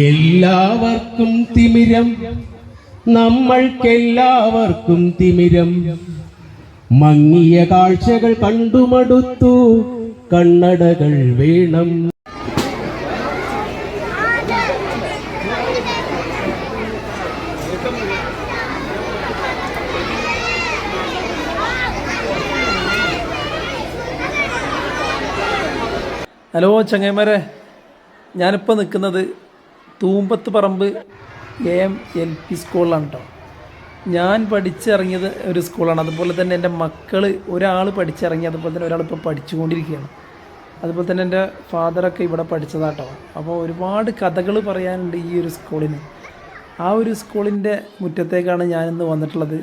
എല്ലാവർക്കും തിമിരം. നമ്മൾക്കെല്ലാവർക്കും തിമിരം. മങ്ങിയ കാഴ്ചകൾ കണ്ടുമടുത്തു. കണ്ണടകൾ വേണം. ഹലോ ചങ്ങന്മാരെ ഞാനിപ്പോൾ നിൽക്കുന്നത് തൂമ്പത്ത് പറമ്പ് എ എം എൽ പി സ്കൂളിലാണ് കേട്ടോ ഞാൻ പഠിച്ചിറങ്ങിയത് ഒരു സ്കൂളാണ്. അതുപോലെ തന്നെ എന്റെ മക്കൾ ഒരാൾ പഠിച്ചിറങ്ങി അതുപോലെ തന്നെ ഒരാൾ ഇപ്പോൾ പഠിച്ചുകൊണ്ടിരിക്കുകയാണ്. അതുപോലെ തന്നെ എന്റെ ഫാദറൊക്കെ ഇവിടെ പഠിച്ചതാട്ടോ. അപ്പോൾ ഒരുപാട് കഥകൾ പറയാനുണ്ട് ഈ ഒരു സ്കൂളിന്. ആ ഒരു സ്കൂളിന്റെ മുറ്റത്തേക്കാണ് ഞാനിന്ന് വന്നിട്ടുള്ളത്.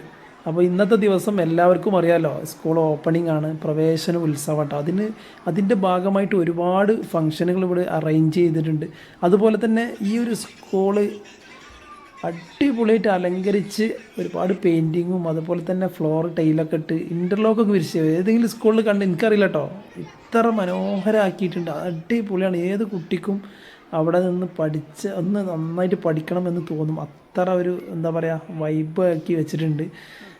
അപ്പോൾ ഇന്നത്തെ ദിവസം എല്ലാവർക്കും അറിയാമല്ലോ സ്കൂൾ ഓപ്പണിംഗ് ആണ് പ്രവേശന ഉത്സവമാട്ടോ. അതിന് അതിന്റെ ഭാഗമായിട്ട് ഒരുപാട് ഫങ്ഷനുകൾ ഇവിടെ അറേഞ്ച് ചെയ്തിട്ടുണ്ട്. അതുപോലെ തന്നെ ഈ ഒരു സ്കൂൾ അടിപൊളിയായിട്ട് അലങ്കരിച്ച് ഒരുപാട് പെയിന്റിങ്ങും അതുപോലെ തന്നെ ഫ്ലോർ ടൈലൊക്കെ ഇട്ട് ഇന്റർലോക്കൊക്കെ വിരിച്ച് ഏതെങ്കിലും സ്കൂളിൽ കണ്ട് എനിക്കറിയില്ല കേട്ടോ ഇത്ര മനോഹരമാക്കിയിട്ടുണ്ട് അടിപൊളിയാണ്. ഏത് കുട്ടിക്കും അവിടെ നിന്ന് പഠിച്ച് ഒന്ന് നന്നായിട്ട് പഠിക്കണം എന്ന് തോന്നും. അത്ര ഒരു എന്താ പറയുക വൈബ് ആക്കി വെച്ചിട്ടുണ്ട്.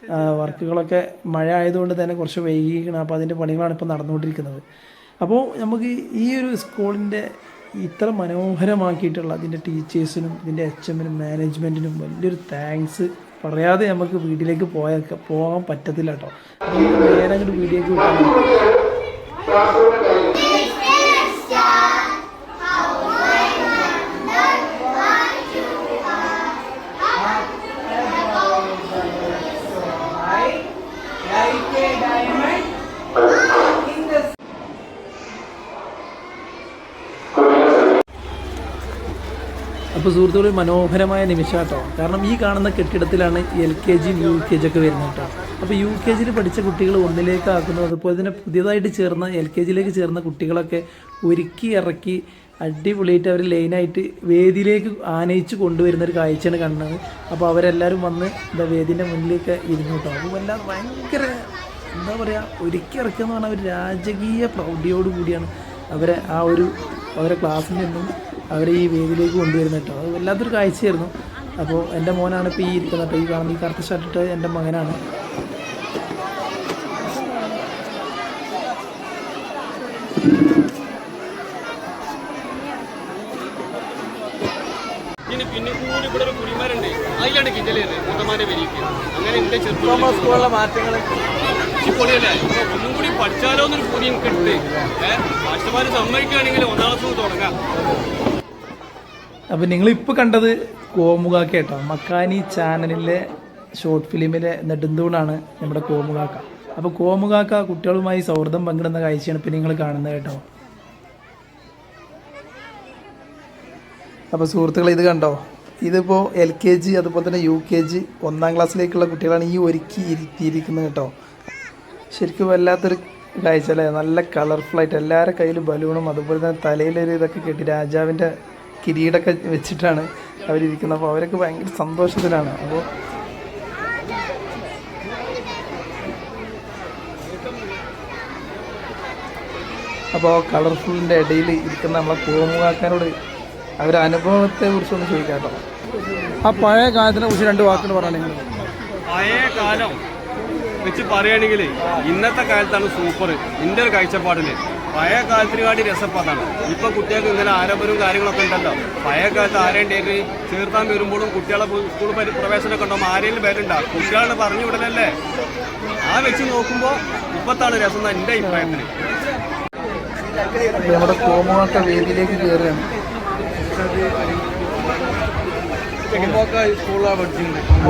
വർക്കുകളൊക്കെ മഴ ആയതുകൊണ്ട് തന്നെ കുറച്ച് വൈകിക്കണം അപ്പോൾ അതിന്റെ പണികളാണ് ഇപ്പോൾ നടന്നുകൊണ്ടിരിക്കുന്നത്. അപ്പോൾ നമുക്ക് ഈ ഒരു സ്കൂളിന്റെ ഇത്ര മനോഹരമാക്കിയിട്ടുള്ള അതിന്റെ ടീച്ചേഴ്സിനും ഇതിന്റെ എച്ച് എമ്മിനും മാനേജ്മെന്റിനും വലിയൊരു താങ്ക്സ് പറയാതെ നമുക്ക് വീട്ടിലേക്ക് പോയൊക്കെ പോകാൻ പറ്റത്തില്ല കേട്ടോ. അങ്ങോട്ട് വീട്ടിലേക്ക് അപ്പോൾ സുഹൃത്തുക്കളിൽ മനോഹരമായ നിമിഷം കേട്ടോ കാരണം ഈ കാണുന്ന കെട്ടിടത്തിലാണ് L K G U K G ഒക്കെ വരുന്നത് കേട്ടോ. അപ്പോൾ യു കെ ജിയിൽ പഠിച്ച കുട്ടികൾ ഒന്നിലേക്ക് ആക്കുന്നു. അതുപോലെ തന്നെ പുതിയതായിട്ട് ചേർന്ന എൽ കെ ജിയിലേക്ക് ചേർന്ന കുട്ടികളൊക്കെ ഒരുക്കി ഇറക്കി അടിപൊളിയായിട്ട് അവർ ലൈനായിട്ട് വേദിയിലേക്ക് ആനയിച്ച് കൊണ്ടുവരുന്ന ഒരു കാഴ്ചയാണ് കണ്ടത്. അപ്പോൾ അവരെല്ലാവരും വന്ന് എന്താ വേദിന്റെ മുന്നിലേക്ക് ഇരുന്നു കേട്ടോ. അപ്പോൾ എല്ലാം ഭയങ്കര എന്താ പറയുക ഒരുക്കി ഇറക്കുക എന്ന് പറഞ്ഞാൽ ഒരു രാജകീയ പ്രൗഢിയോട് കൂടിയാണ് അവരെ ആ ഒരു അവരെ ക്ലാസ്സിൽ നിന്നും അവരെ ഈ വേദിയിലേക്ക് കൊണ്ടുവരുന്നത് കേട്ടോ. അത് വല്ലാത്തൊരു കാഴ്ചയായിരുന്നു. അപ്പോൾ എന്റെ മോനാണ് ഇപ്പോൾ ഈ ഇരിക്കുന്നത്. അപ്പോൾ ഈ കാണുന്ന ഈ കറുത്ത ഷർട്ടിട്ട് എന്റെ മകനാണ്. പിന്നെ കൂടി ഇവിടെ ഒരു കുടിമരുണ്ട്. അതിലാണ് കിച്ചലേത് മുത്തമാരെ വരിക്ക് അങ്ങനെ എന്റെ ചെറുപ്പം സ്കൂളിലെ മാറ്റങ്ങൾ പൊളിയല്ലേ ഒന്നും കൂടി പഠിച്ചാലോ എന്നൊരു പൂതി ഏഹ് മാസ്റ്റർമാര് സമ്മതിക്കുകയാണെങ്കിൽ ഒന്നാം ദിവസം തുടങ്ങാം. അപ്പോൾ നിങ്ങളിപ്പോൾ കണ്ടത് കോമുകാക്ക കേട്ടോ മക്കാനി ചാനലിലെ ഷോർട്ട് ഫിലിമിലെ നെടുന്തൂണാണ് നമ്മുടെ കോമുകാക്ക. അപ്പോൾ കോമുകാക്ക കുട്ടികളുമായി സൗഹൃദം പങ്കിടുന്ന കാഴ്ചയാണ് ഇപ്പം നിങ്ങൾ കാണുന്നത് കേട്ടോ. അപ്പോൾ സുഹൃത്തുക്കളെ ഇത് കണ്ടോ? ഇതിപ്പോൾ എൽ കെ ജി അതുപോലെ തന്നെ യു കെ ജി ഒന്നാം ക്ലാസ്സിലേക്കുള്ള കുട്ടികളാണ് ഈ ഒരുക്കി ഇരുത്തിയിരിക്കുന്നത് കേട്ടോ. ശരിക്കും വല്ലാത്തൊരു കാഴ്ച അല്ലേ? നല്ല കളർഫുള്ളായിട്ട് എല്ലാവരുടെ കയ്യിലും ബലൂണും അതുപോലെ തന്നെ തലയിലൊരു ഇതൊക്കെ കെട്ടി രാജാവിന്റെ കിരീടമൊക്കെ വെച്ചിട്ടാണ് അവരിരിക്കുന്നത്. അപ്പോൾ അവരൊക്കെ ഭയങ്കര സന്തോഷത്തിലാണ്. അപ്പോൾ അപ്പോൾ കളർഫുള്ളിന്റെ ഇടയിൽ ഇരിക്കുന്ന നമ്മളെ കോമുകാക്കാനോട് അവരുടെ അനുഭവത്തെ കുറിച്ചൊന്ന് ചോദിക്കാം കേട്ടോ ആ പഴയ കാലത്തിനെ കുറിച്ച് രണ്ട് വാക്കുകൾ പറയുകയാണെങ്കിൽ പഴയ കാലം വെച്ച് പറയുകയാണെങ്കിൽ ഇന്നത്തെ കാലത്താണ് സൂപ്പർ എന്റെ ഒരു കാഴ്ചപ്പാടിൽ പഴയ കാലത്തിനെക്കാട്ടി രസപ്പതാണ് ഇപ്പൊ കുട്ടികൾക്ക് ഇങ്ങനെ ആരംഭരും കാര്യങ്ങളൊക്കെ ഉണ്ടല്ലോ. പഴയ കാലത്ത് ആരേണ്ടേക്ക് ചേർത്താൻ വരുമ്പോഴും കുട്ടികളെ സ്കൂൾ പ്രവേശനമൊക്കെ ഉണ്ടാകുമ്പോൾ ആരെങ്കിലും പേരുണ്ടാ. കുട്ടികളെ പറഞ്ഞു വിടലല്ലേ? ആ വെച്ച് നോക്കുമ്പോൾ ഇപ്പത്താണ് രസം എന്റെ എന്റെ അഭിപ്രായത്തിന് നമ്മുടെ കോമോക്ക വേദിയിലേക്ക് കയറുകയാണ്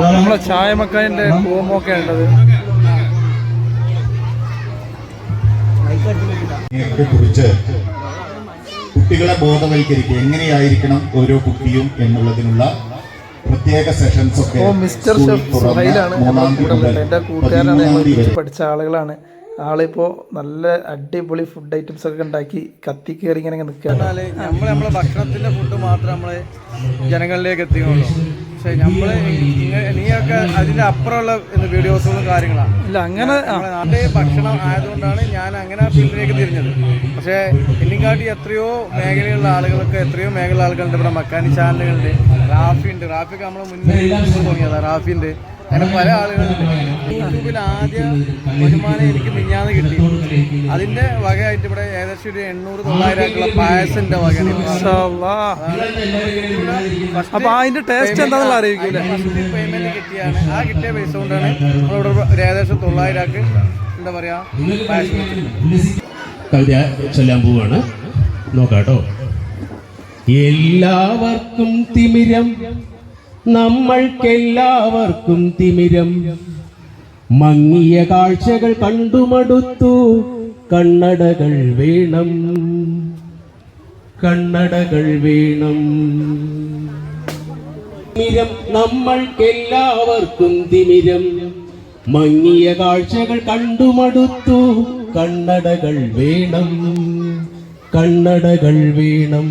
നമ്മളെ ചായമക്കാന്റെ കോമൊക്കെ ഉള്ളത് കുറിച്ച് കുട്ടികളെ ബോധവൽക്കരിക്കുക. എങ്ങനെയായിരിക്കണം ഓരോ കുട്ടിയും എന്നുള്ളതിനുള്ള പ്രത്യേക സെഷൻസ് ഒക്കെ ഓ മിസ്റ്റർ എന്റെ കൂട്ടുകാരാണ് പഠിച്ച ആളുകളാണ്. ആളിപ്പോ നല്ല അടിപൊളി ഫുഡ് ഐറ്റംസ് ഒക്കെ ഉണ്ടാക്കി കത്തി കയറി ഇങ്ങനെ നിൽക്കുക നമ്മൾ നമ്മളെ ഭക്ഷണത്തിന്റെ ഫുഡ് മാത്രം നമ്മളെ ജനങ്ങളിലേക്ക് എത്തിക്കുള്ളൂ പക്ഷെ നമ്മൾ ഇങ്ങ- നീയൊക്കെ അതിന്റെ അപ്പുറമുള്ള വീഡിയോസുകളും കാര്യങ്ങളാണ്. ഇല്ല അങ്ങനെ നാട്ടിലെ ഭക്ഷണം ആയതുകൊണ്ടാണ് ഞാൻ അങ്ങനെ ആ ഫീൽഡിലേക്ക് തിരിഞ്ഞത്. പക്ഷേ എന്നെക്കാട്ടി എത്രയോ മേഖലയിലുള്ള ആളുകളൊക്കെ എത്രയോ മേഖല ആളുകളുണ്ട്. ഇവിടെ മക്കാനി ചാനലുകളുണ്ട്. റാഫി ഉണ്ട് റാഫിക്ക് നമ്മളെ മുന്നേ തുടങ്ങിയതാണ് റാഫി ഉണ്ട് അങ്ങനെ പല ആളുകളുണ്ട്. യൂട്യൂബിൽ ആദ്യ വരുമാനം എനിക്ക് മിഞ്ഞാന്ന് കിട്ടി. അതിന്റെ വകയായിട്ട് ഇവിടെ ഏകദേശം ഒരു എണ്ണൂറ് തൊള്ളായിരം പായസിന്റെ വകയാണ് അപ്പൊ അതിന്റെ ടേസ്റ്റ് എന്താണെന്നുള്ള അറിയിക്കൂല ഫസ്റ്റ് പേയ്മെന്റ് കിട്ടിയാണ്. ആ കിട്ടിയ പൈസ കൊണ്ടാണ് നമ്മളിവിടെ ഒരു ഏകദേശം തൊള്ളായിരക്ക് എന്താ പറയാ. കവിത ചൊല്ലാൻ പോവാണ്. നോക്കാട്ടോ. എല്ലാവർക്കും തിമിരം. നമ്മൾക്കെല്ലാവർക്കും തിമിരം. മങ്ങിയ കാഴ്ചകൾ കണ്ടുമടുത്തു. കണ്ണടകൾ വേണം. കണ്ണടകൾ വേണം. തിമിരം നമ്മൾക്കെല്ലാവർക്കും തിമിരം. മങ്ങിയ കാഴ്ചകൾ കണ്ടുമടുത്തു. കണ്ണടകൾ വേണം. കണ്ണടകൾ വേണം.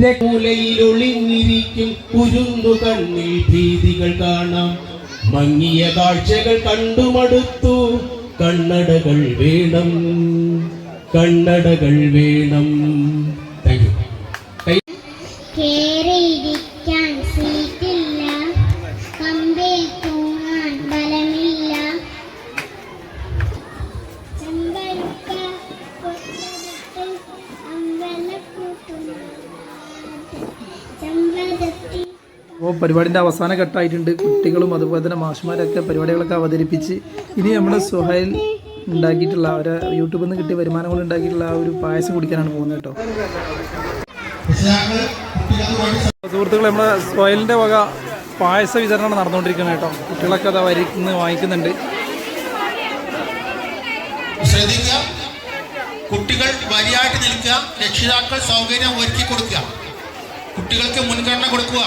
രകൂലയിൽ ഒളിഞ്ഞിരിക്കും കുരുന്നു കണ്ണിൽ ഭീതികൾ കാണാം. മങ്ങിയ കാഴ്ചകൾ കണ്ടുമടുത്തു. കണ്ണടകൾ വേണം. കണ്ണടകൾ വേണം. താങ്ക് യു അപ്പോൾ പരിപാടിന്റെ അവസാന ഘട്ടമായിട്ടുണ്ട്. കുട്ടികളും അതുപോലെ തന്നെ മാഷുമാരൊക്കെ പരിപാടികളൊക്കെ അവതരിപ്പിച്ച് ഇനി നമ്മുടെ സുഹൈൽ ഉണ്ടാക്കിയിട്ടുള്ള അവരെ യൂട്യൂബിൽ നിന്ന് കിട്ടിയ വരുമാനം കൊണ്ട് ഉണ്ടാക്കിയിട്ടുള്ള ആ ഒരു പായസം കുടിക്കാനാണ് പോകുന്നത് കേട്ടോ. സുഹൃത്തുക്കൾ നമ്മുടെ സോയലിന്റെ വക പായസ വിതരണം നടന്നുകൊണ്ടിരിക്കുന്നത് കേട്ടോ. കുട്ടികളൊക്കെ അത് വരിന്ന് വാങ്ങിക്കുന്നുണ്ട്. കുട്ടികൾ വരിയായിട്ട് നിൽക്കുക. രക്ഷിതാക്കൾ സൗകര്യം ഒരുക്കി കൊടുക്കുക. കുട്ടികൾക്ക് മുൻഗണന കൊടുക്കുക.